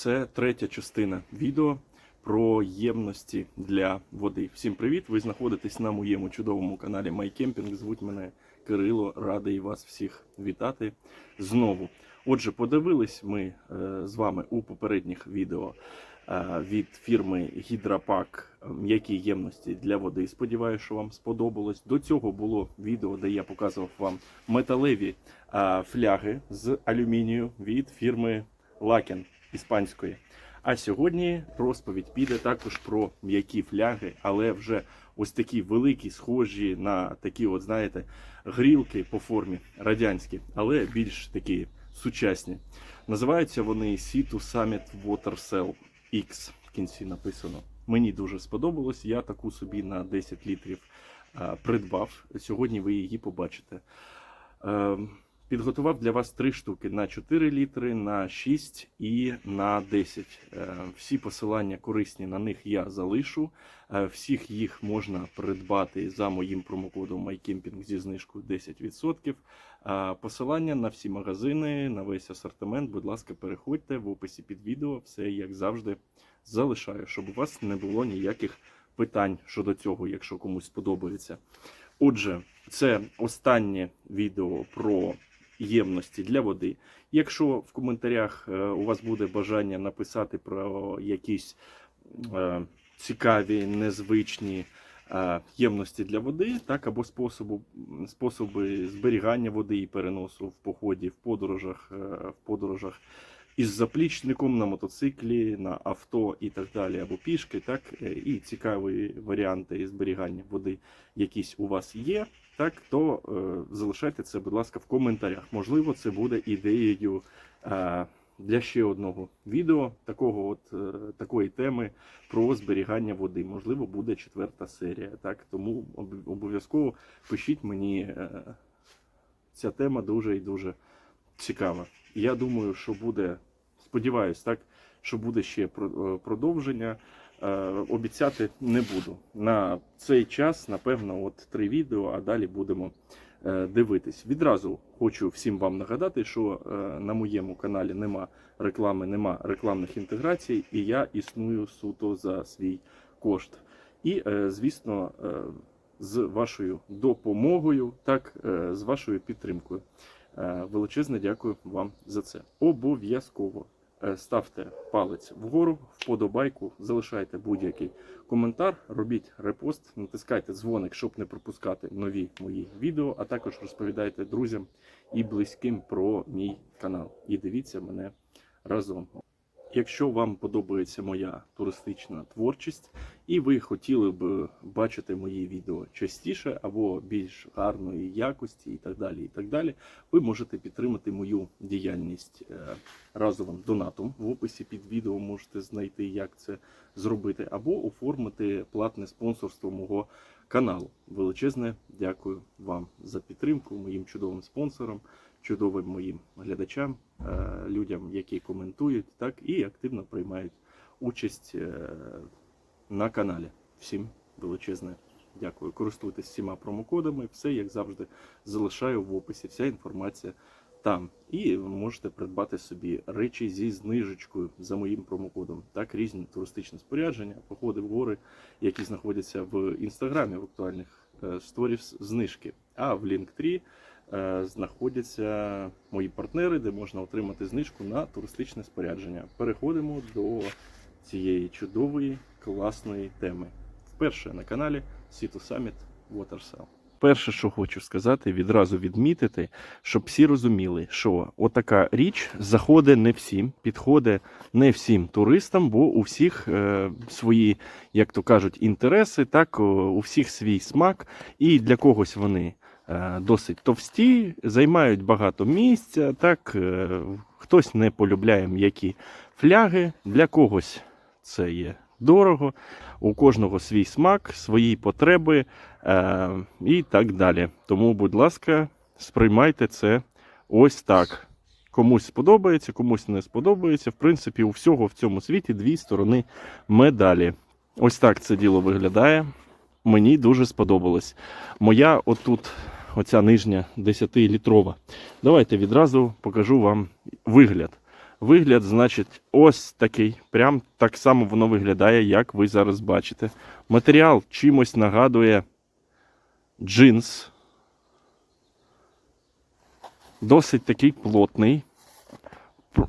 Це третя частина відео про ємності для води. Всім привіт! Ви знаходитесь на моєму чудовому каналі MyCamping. Звуть мене Кирило. Радий вас всіх вітати знову. Отже, подивились ми е, з вами у попередніх відео е, від фірми Гідропак м'які ємності для води. Сподіваюся, що вам сподобалось. До цього було відео, де я показував вам металеві е, фляги з алюмінію від фірми Лакен іспанської. А сьогодні розповідь піде також про м'які фляги, але вже ось такі великі, схожі на такі, от знаєте, грілки по формі радянські, але більш такі сучасні. Називаються вони Sea2 Summit Water Cell X. В кінці написано. Мені дуже сподобалось. Я таку собі на 10 літрів придбав. Сьогодні ви її побачите. Підготував для вас три штуки на 4 літри, на 6 і на 10. Е, Всі посилання корисні на них я залишу. Е, Всіх їх можна придбати за моїм промокодом MyCamping зі знижкою 10%. Е, Посилання на всі магазини, на весь асортимент. Будь ласка, переходьте в описі під відео. Все як завжди залишаю, щоб у вас не було ніяких питань щодо цього, якщо комусь сподобається. Отже, це останнє відео про ємності для води. Якщо в коментарях е, у вас буде бажання написати про якісь е, цікаві, незвичні е, ємності для води, так або способу, способи зберігання води і переносу в поході, в подорожах, в подорожах із заплічником на мотоциклі, на авто і так далі, або пішки, так і цікаві варіанти зберігання води якісь у вас є, так то е, залишайте це, будь ласка, в коментарях. Можливо, це буде ідеєю е, для ще одного відео такого от е, такої теми про зберігання води. Можливо, буде четверта серія. Так тому об- обов'язково пишіть мені. Е, ця тема дуже і дуже цікава. Я думаю, що буде, сподіваюсь, так, що буде ще е, продовження. Е, Обіцяти не буду. На цей час, напевно, от три відео, а далі будемо е, дивитись. Відразу хочу всім вам нагадати, що е, на моєму каналі нема реклами, нема рекламних інтеграцій, і я існую суто за свій кошт. І, звісно, з вашою допомогою, так, з вашою підтримкою. Величезне дякую вам за це. Обов'язково ставте палець вгору, вподобайку, залишайте будь-який коментар, робіть репост, натискайте дзвоник, щоб не пропускати нові мої відео, а також розповідайте друзям і близьким про мій канал. І дивіться мене разом. Якщо вам подобається моя туристична творчість, і ви хотіли б бачити мої відео частіше або більш гарної якості, і так далі, і так далі, ви можете підтримати мою діяльність е, разовим донатом. В описі під відео можете знайти, як це зробити, або оформити платне спонсорство мого каналу. Величезне дякую вам за підтримку, моїм чудовим спонсорам, чудовим моїм глядачам, е, людям, які коментують, так і активно приймають участь е, на каналі. Всім величезне дякую. Користуйтесь всіма промокодами. Все, як завжди, залишаю в описі. Вся інформація там. І ви можете придбати собі речі зі знижечкою за моїм промокодом. Так, різні туристичні спорядження, походи в гори, які знаходяться в інстаграмі в актуальних е, створів знижки. А в Linktree е, знаходяться мої партнери, де можна отримати знижку на туристичне спорядження. Переходимо до цієї чудової класної теми. Вперше на каналі Sea2 Summit Watersell. Перше, що хочу сказати, відразу відмітити, щоб всі розуміли, що отака річ заходить не всім, підходить не всім туристам, бо у всіх е, свої, як то кажуть, інтереси, так у всіх свій смак, і для когось вони е, досить товсті, займають багато місця. Так, е, хтось не полюбляє м'які фляги, для когось це є дорого, у кожного свій смак, свої потреби е, і так далі. Тому, будь ласка, сприймайте це ось так. Комусь сподобається, комусь не сподобається. В принципі, у всього в цьому світі дві сторони медалі. Ось так це діло виглядає. Мені дуже сподобалось. Моя отут, оця нижня 10-літрова. Давайте відразу покажу вам вигляд. Вигляд, значить, ось такий. Прям так само воно виглядає, як ви зараз бачите. Матеріал чимось нагадує джинс. Досить такий плотний.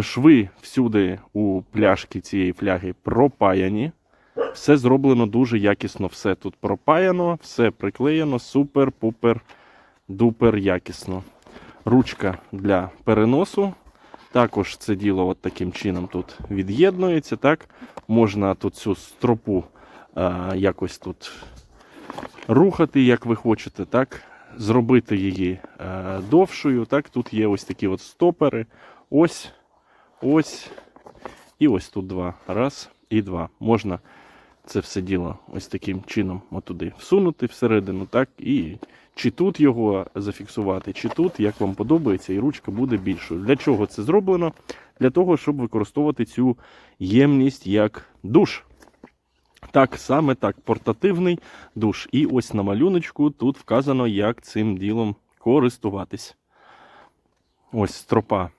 Шви всюди у пляшки цієї фляги пропаяні. Все зроблено дуже якісно. Все тут пропаяно, все приклеєно, супер-пупер, дупер якісно. Ручка для переносу. Також це діло от таким чином тут від'єднується. Так? Можна тут цю стропу е, якось тут рухати, як ви хочете, так? зробити її е, довшою. Так? Тут є ось такі от стопери. Ось, ось і ось тут два. Раз і два. Можна це все діло ось таким чином отуди всунути всередину, так? І чи тут його зафіксувати, чи тут, як вам подобається, і ручка буде більшою. Для чого це зроблено? Для того, щоб використовувати цю ємність як душ. Так, саме так, портативний душ. І ось на малюночку тут вказано, як цим ділом користуватись. Ось стропа.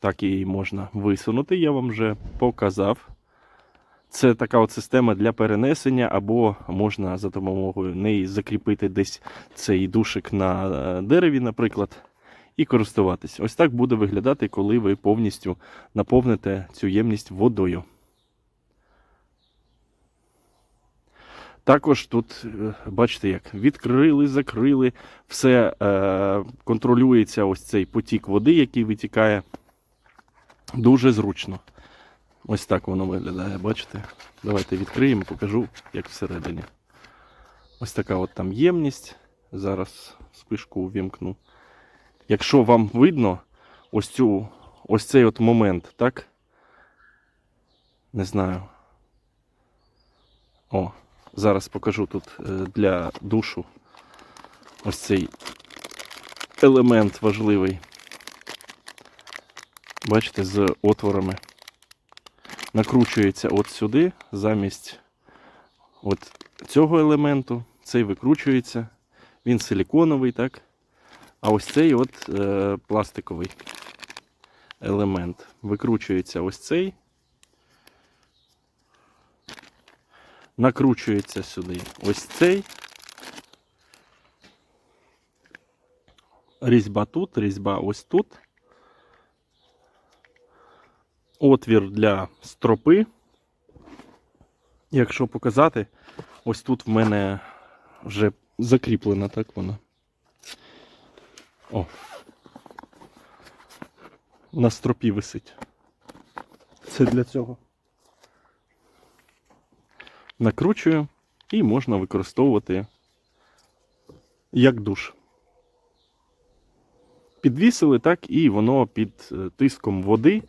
Так її можна висунути, я вам вже показав. Це така от система для перенесення, або можна за допомогою неї закріпити десь цей душик на е, дереві, наприклад, і користуватись. Ось так буде виглядати, коли ви повністю наповните цю ємність водою. Також тут, е, бачите, як відкрили, закрили, все е, контролюється ось цей потік води, який витікає. Дуже зручно. Ось так воно виглядає, бачите? Давайте відкриємо, покажу, як всередині. Ось така от там ємність. Зараз спишку увімкну. Якщо вам видно ось цю, ось цей от момент, так? Не знаю. О, зараз покажу тут е, для душу ось цей елемент важливий. Бачите, з отворами накручується от сюди, замість от цього елементу. Цей викручується. Він силіконовий, так? А ось цей от е, пластиковий елемент. Викручується ось цей. Накручується сюди ось цей. Різьба тут, різьба ось тут отвір для стропи. Якщо показати, ось тут в мене вже закріплена так вона. О. На стропі висить. Це для цього. Накручую і можна використовувати як душ. Підвісили так, і воно під е, тиском води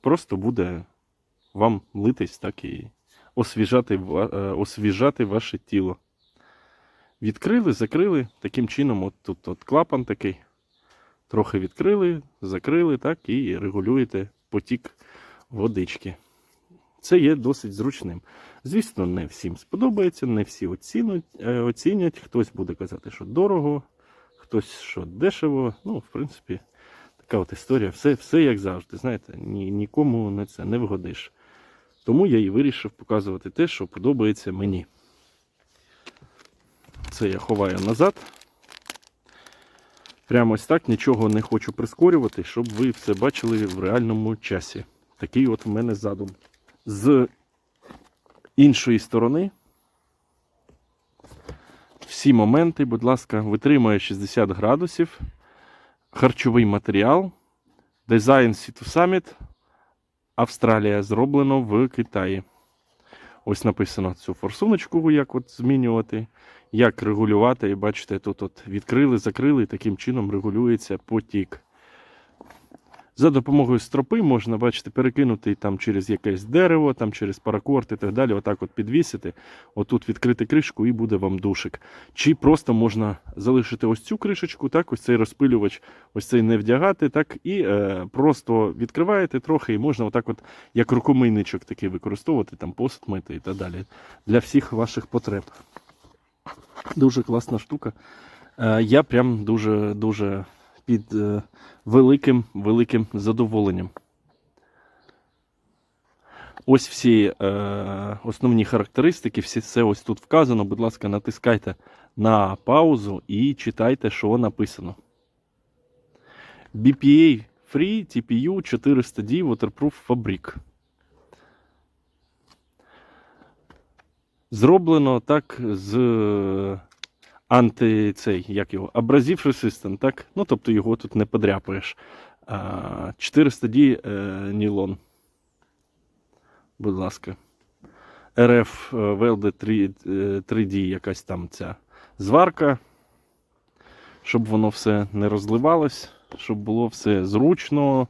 просто буде вам литись так і освіжати, е, освіжати ваше тіло. Відкрили, закрили. Таким чином, от тут от клапан такий. Трохи відкрили, закрили, так, і регулюєте потік водички. Це є досить зручним. Звісно, не всім сподобається, не всі оцінуть, е, оцінять. Хтось буде казати, що дорого, хтось що дешево. Ну, в принципі, така от історія. Все, все як завжди. Знаєте, ні, нікому на це не вгодиш. Тому я і вирішив показувати те, що подобається мені. Це я ховаю назад. Прямо ось так нічого не хочу прискорювати, щоб ви все бачили в реальному часі. Такий от в мене задум. З іншої сторони. Всі моменти, будь ласка, витримує 60 градусів. Харчовий матеріал. Дизайн Situ Summit. Австралія зроблено в Китаї. Ось написано цю форсуночку, як от змінювати, як регулювати. І бачите, тут от відкрили, закрили, і таким чином регулюється потік. За допомогою стропи можна, бачите, перекинути там через якесь дерево, там через паракорд і так далі. Отак от підвісити. Отут відкрити кришку і буде вам душик. Чи просто можна залишити ось цю кришечку, так, ось цей розпилювач, ось цей не вдягати, так, і е, просто відкриваєте трохи, і можна отак, от, як рукомийничок такий використовувати, там посуд мити і так далі. Для всіх ваших потреб. Дуже класна штука. Е, я прям дуже дуже під е, великим великим задоволенням. Ось всі е, основні характеристики, всі це ось тут вказано. Будь ласка, натискайте на паузу і читайте, що написано. BPA Free TPU 400D Waterproof Fabric. Зроблено так з анти цей, як його, Abrasive Resistant, так? Ну, тобто його тут не подряпаєш. 400D е, нілон. Будь ласка. RF Welded 3, е, 3D якась там ця зварка. Щоб воно все не розливалось, щоб було все зручно,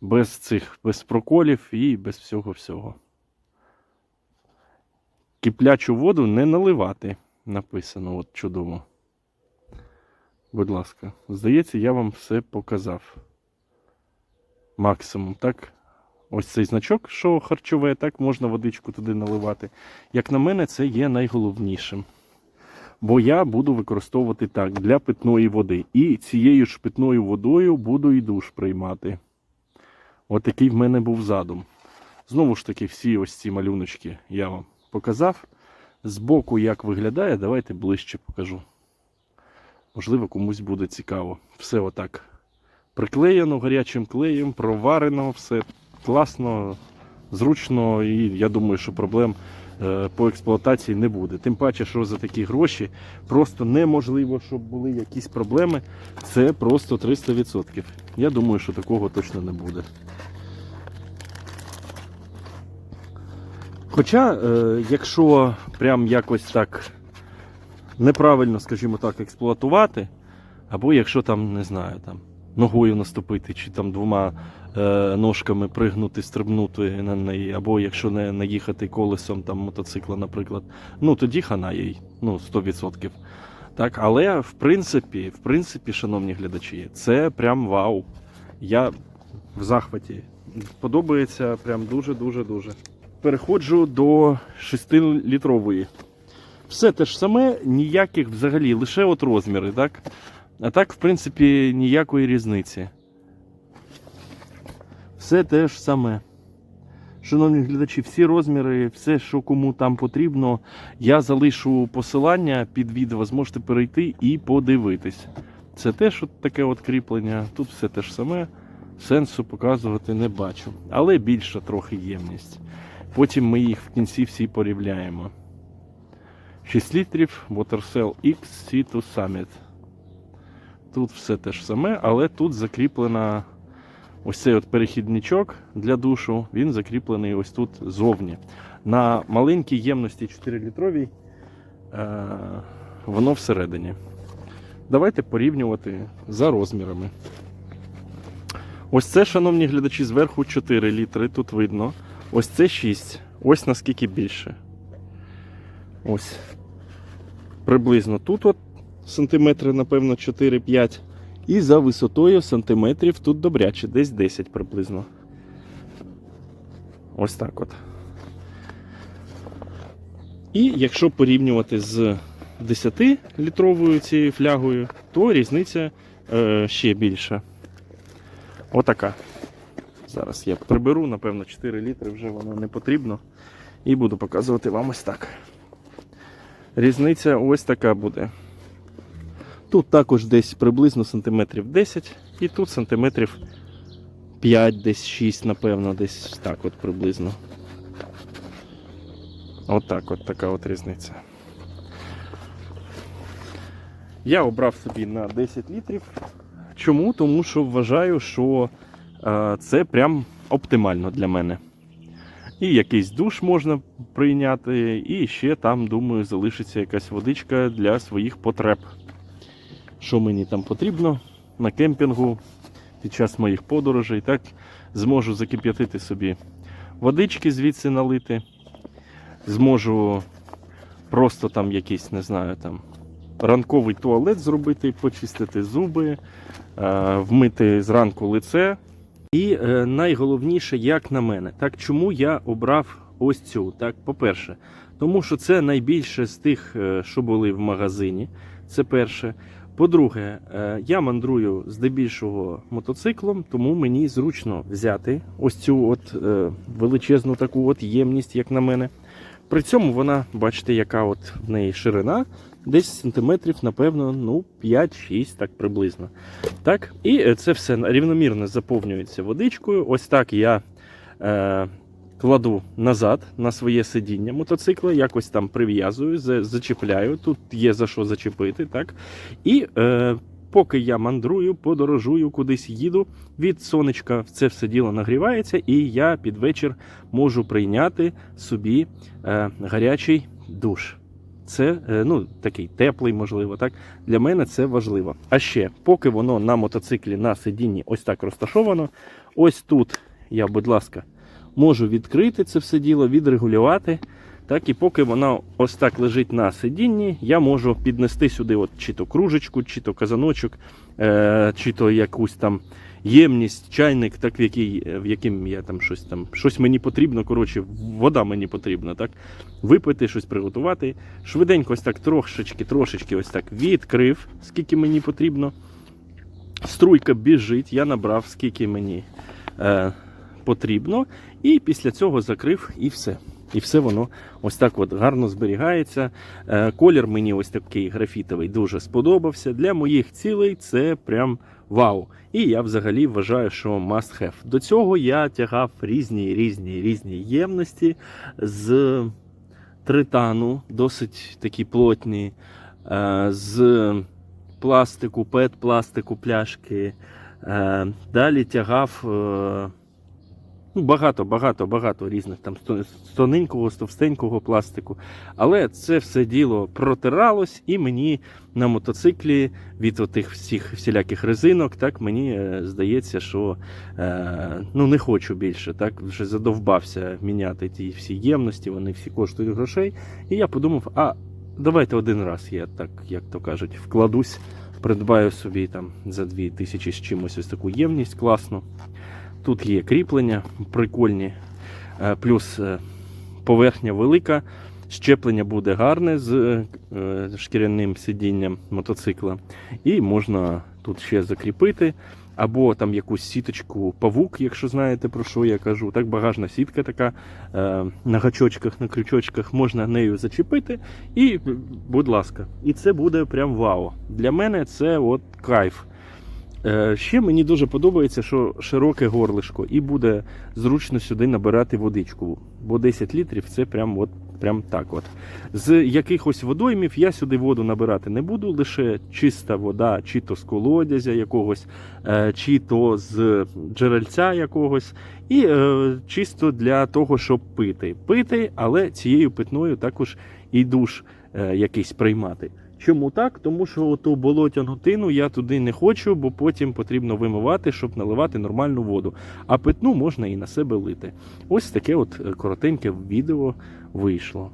без цих, без проколів і без всього-всього. Киплячу воду не наливати. Написано, от чудово. Будь ласка, здається, я вам все показав. Максимум, так? Ось цей значок, що харчове, так можна водичку туди наливати. Як на мене, це є найголовнішим. Бо я буду використовувати так для питної води. І цією ж питною водою буду і душ приймати. От такий в мене був задум. Знову ж таки, всі ось ці малюночки я вам показав. Збоку, як виглядає, давайте ближче покажу. Можливо, комусь буде цікаво. Все отак приклеєно гарячим клеєм, проварено, все класно, зручно, і я думаю, що проблем е, по експлуатації не буде. Тим паче, що за такі гроші просто неможливо, щоб були якісь проблеми. Це просто 300%. Я думаю, що такого точно не буде. Хоча, е, якщо прям якось так неправильно, скажімо так, експлуатувати, або якщо там, не знаю, там ногою наступити, чи там двома е, ножками пригнути, стрибнути на неї, або якщо не наїхати колесом там мотоцикла, наприклад, ну тоді хана їй, ну 100%. Так, але в принципі, в принципі, шановні глядачі, це прям вау. Я в захваті. Подобається прям дуже-дуже дуже. Переходжу до 6-літрової. Все те ж саме, ніяких взагалі, лише от розміри, так? А так, в принципі, ніякої різниці. Все те ж саме. Шановні глядачі, всі розміри, все, що кому там потрібно, я залишу посилання під відео, зможете перейти і подивитись. Це теж от таке от кріплення, тут все те ж саме, сенсу показувати не бачу. Але більша трохи ємність. Потім ми їх в кінці всі порівняємо. 6 літрів WaterCell X C2 Summit. Тут все те ж саме, але тут закріплена ось цей от перехідничок для душу, він закріплений ось тут зовні. На маленькій ємності 4-літровій е, воно всередині. Давайте порівнювати за розмірами. Ось це, шановні глядачі, зверху 4 літри, тут видно. Ось це 6. Ось наскільки більше. Ось. Приблизно тут от сантиметри, напевно, 4-5. І за висотою сантиметрів тут добряче, десь 10 приблизно. Ось так от. І якщо порівнювати з 10-літровою цією флягою, то різниця е, ще більша. Отака. Зараз я приберу, напевно, 4 літри вже воно не потрібно. І буду показувати вам ось так. Різниця ось така буде. Тут також десь приблизно сантиметрів 10, і тут сантиметрів 5, десь 6, напевно, десь так от приблизно. Отак от така от різниця. Я обрав собі на 10 літрів. Чому? Тому що вважаю, що це прям оптимально для мене. І якийсь душ можна прийняти, і ще там, думаю, залишиться якась водичка для своїх потреб. Що мені там потрібно на кемпінгу під час моїх подорожей, так зможу закип'ятити собі водички звідси налити. Зможу просто там якийсь, не знаю, там ранковий туалет зробити, почистити зуби, вмити зранку лице. І е, найголовніше, як на мене, так чому я обрав ось цю? Так, по-перше, тому що це найбільше з тих, е, що були в магазині. Це перше. По-друге, е, я мандрую здебільшого мотоциклом, тому мені зручно взяти ось цю от е, величезну таку от ємність, як на мене. При цьому вона, бачите, яка от в неї ширина, десь сантиметрів, напевно, ну 5-6, так приблизно. Так, і е, це все рівномірно заповнюється водичкою. Ось так я е, кладу назад на своє сидіння мотоцикла, якось там прив'язую, зачіпляю. Тут є за що зачепити. так. І е, поки я мандрую, подорожую, кудись їду, від сонечка це все діло нагрівається, і я під вечір можу прийняти собі е, гарячий душ. Це е, ну, такий теплий, можливо, так. Для мене це важливо. А ще, поки воно на мотоциклі на сидінні ось так розташовано, ось тут я, будь ласка, можу відкрити це все діло, відрегулювати. Так, і поки воно ось так лежить на сидінні, я можу піднести сюди от чи то кружечку, чи то казаночок, е, чи то якусь там ємність, чайник, так в який, в яким я там щось там щось мені потрібно. Коротше, вода мені потрібна, так випити, щось приготувати. Швиденько, ось так трошечки, трошечки, ось так відкрив, скільки мені потрібно. Струйка біжить, я набрав, скільки мені е, потрібно, і після цього закрив і все. І все воно ось так от гарно зберігається. Е, колір мені ось такий графітовий дуже сподобався. Для моїх цілей це прям вау. І я взагалі вважаю, що must have. До цього я тягав різні різні різні ємності з тритану, досить такі плотні, е, з пластику, пет-пластику, пляшки. Е, Далі тягав ну, багато, багато, багато різних там з товстенького пластику. Але це все діло протиралось, і мені на мотоциклі від отих всіх всіляких резинок, так мені е, здається, що е, ну не хочу більше. Так вже задовбався міняти ті всі ємності, вони всі коштують грошей. І я подумав, а давайте один раз я так, як то кажуть, вкладусь, придбаю собі там за 2000 з чимось ось таку ємність класну. Тут є кріплення прикольні, е, плюс е, поверхня велика. Щеплення буде гарне з е, шкіряним сидінням мотоцикла. І можна тут ще закріпити. Або там якусь сіточку павук, якщо знаєте про що я кажу. Так багажна сітка така на гачочках, на крючочках можна нею зачепити. І, будь ласка, і це буде прям вау. Для мене це от кайф. Е, Ще мені дуже подобається, що широке горлишко, і буде зручно сюди набирати водичку. Бо 10 літрів це прям от, прям так. от. З якихось водоймів я сюди воду набирати не буду, лише чиста вода, чи то з колодязя якогось, е, чи то з джерельця якогось. І е, чисто для того, щоб пити. Пити, але цією питною також і душ якийсь приймати. Чому так? Тому що ту болотяну тину я туди не хочу, бо потім потрібно вимивати, щоб наливати нормальну воду. А питну можна і на себе лити. Ось таке от е, коротеньке відео вийшло.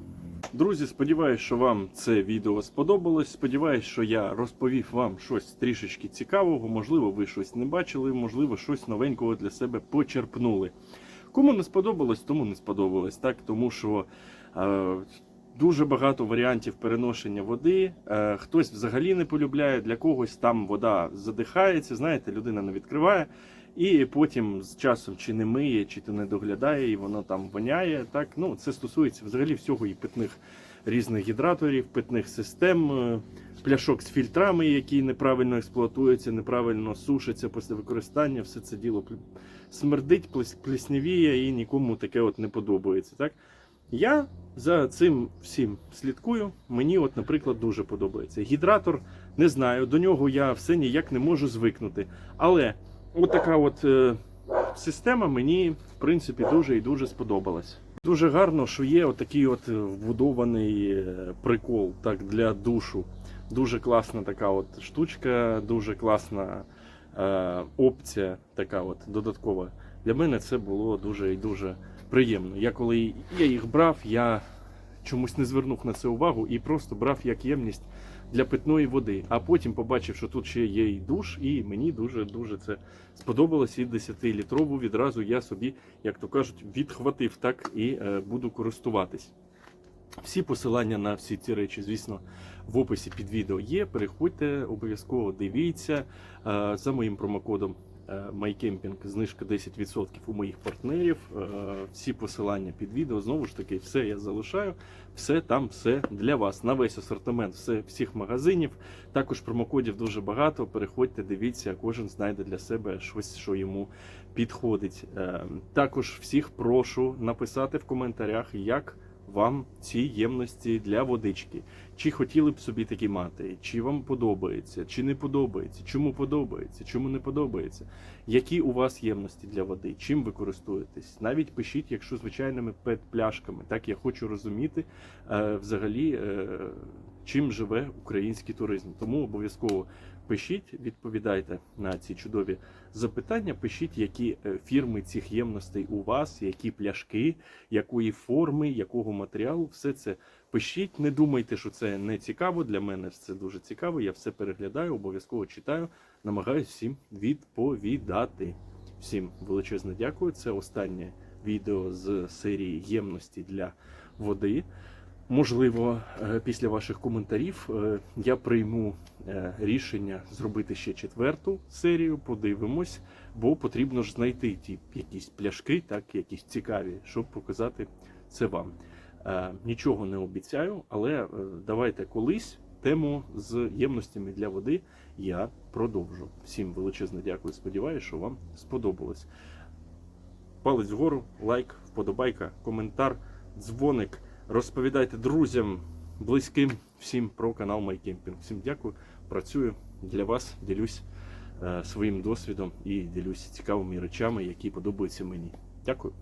Друзі, сподіваюся, що вам це відео сподобалось. Сподіваюсь, що я розповів вам щось трішечки цікавого. Можливо, ви щось не бачили, можливо, щось новенького для себе почерпнули. Кому не сподобалось, тому не сподобалось. Так, тому що. Е, Дуже багато варіантів переношення води. Е, хтось взагалі не полюбляє, для когось там вода задихається. Знаєте, людина не відкриває, і потім з часом чи не миє, чи то не доглядає, і воно там воняє. Так, ну це стосується взагалі всього і питних різних гідраторів, питних систем, е, пляшок з фільтрами, які неправильно експлуатуються, неправильно сушаться після використання. Все це діло смердить, плеснявіє і нікому таке от не подобається. Так. Я за цим всім слідкую. Мені, от, наприклад, дуже подобається. Гідратор не знаю, до нього я все ніяк не можу звикнути. Але от така от е, система мені, в принципі, дуже і дуже сподобалась. Дуже гарно, що є отакий от вбудований е, прикол так, для душу. Дуже класна така от штучка, дуже класна е, опція, така от додаткова. Для мене це було дуже і дуже приємно. Я коли я їх брав, я чомусь не звернув на це увагу і просто брав як ємність для питної води. А потім побачив, що тут ще є і душ, і мені дуже дуже це сподобалось. І 10-літрову відразу я собі, як то кажуть, відхватив так і е, буду користуватись. Всі посилання на всі ці речі, звісно, в описі під відео є. Переходьте, обов'язково дивіться. Е, За моїм промокодом MyCamping знижка 10% у моїх партнерів. Е, Всі посилання під відео. Знову ж таки, все я залишаю. Все там, все для вас. На весь асортимент все, всіх магазинів. Також промокодів дуже багато. Переходьте, дивіться, кожен знайде для себе щось, що йому підходить. Е, Також всіх прошу написати в коментарях, як вам ці ємності для водички. Чи хотіли б собі такі мати, чи вам подобається, чи не подобається, чому подобається, чому не подобається. Які у вас ємності для води? Чим ви користуєтесь? Навіть пишіть, якщо звичайними пет-пляшками. Так я хочу розуміти е, взагалі, е, чим живе український туризм. Тому обов'язково пишіть, відповідайте на ці чудові запитання. Пишіть, які е, фірми цих ємностей у вас, які пляшки, якої форми, якого матеріалу. Все це пишіть. Не думайте, що це не цікаво. Для мене це дуже цікаво. Я все переглядаю, обов'язково читаю, намагаюся всім відповідати. Всім величезне дякую. Це останнє відео з серії ємності для води. Можливо, е, після ваших коментарів е, я прийму е, рішення зробити ще четверту серію. Подивимось, бо потрібно ж знайти ті якісь пляшки, так якісь цікаві, щоб показати це вам. Нічого не обіцяю, але давайте колись тему з ємностями для води я продовжу. Всім величезне дякую. Сподіваюся, що вам сподобалось. Палець вгору, лайк, вподобайка, коментар, дзвоник. Розповідайте друзям, близьким всім про канал MyCamping. Всім дякую. Працюю для вас, ділюсь е, своїм досвідом і ділюсь цікавими речами, які подобаються мені. Дякую.